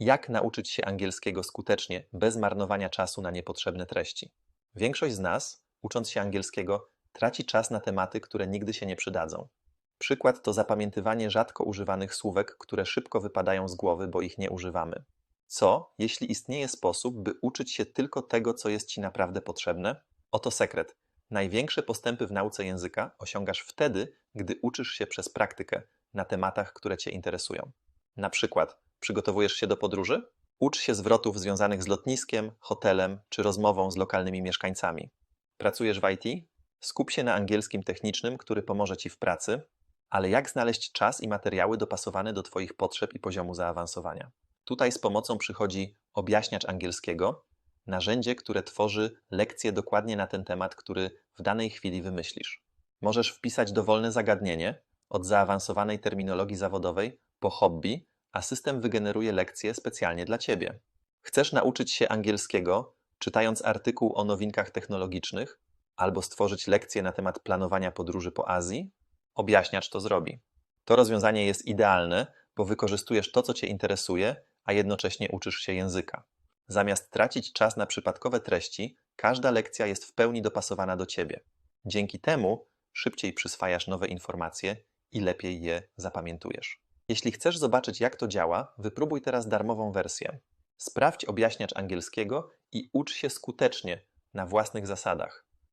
Jak nauczyć się angielskiego skutecznie, bez marnowania czasu na niepotrzebne treści? Większość z nas, ucząc się angielskiego, traci czas na tematy, które nigdy się nie przydadzą. Przykład to zapamiętywanie rzadko używanych słówek, które szybko wypadają z głowy, bo ich nie używamy. Co, jeśli istnieje sposób, by uczyć się tylko tego, co jest ci naprawdę potrzebne? Oto sekret. Największe postępy w nauce języka osiągasz wtedy, gdy uczysz się przez praktykę na tematach, które cię interesują. Na przykład, przygotowujesz się do podróży? Ucz się zwrotów związanych z lotniskiem, hotelem czy rozmową z lokalnymi mieszkańcami. Pracujesz w IT? Skup się na angielskim technicznym, który pomoże ci w pracy, ale jak znaleźć czas i materiały dopasowane do Twoich potrzeb i poziomu zaawansowania? Tutaj z pomocą przychodzi objaśniacz angielskiego, narzędzie, które tworzy lekcje dokładnie na ten temat, który w danej chwili wymyślisz. Możesz wpisać dowolne zagadnienie, od zaawansowanej terminologii zawodowej po hobby, a system wygeneruje lekcje specjalnie dla Ciebie. Chcesz nauczyć się angielskiego, czytając artykuł o nowinkach technologicznych, albo stworzyć lekcję na temat planowania podróży po Azji? Objaśniacz to zrobi. To rozwiązanie jest idealne, bo wykorzystujesz to, co Cię interesuje, a jednocześnie uczysz się języka. Zamiast tracić czas na przypadkowe treści, każda lekcja jest w pełni dopasowana do Ciebie. Dzięki temu szybciej przyswajasz nowe informacje i lepiej je zapamiętujesz. Jeśli chcesz zobaczyć, jak to działa, wypróbuj teraz darmową wersję. Sprawdź objaśniacz angielskiego i ucz się skutecznie na własnych zasadach.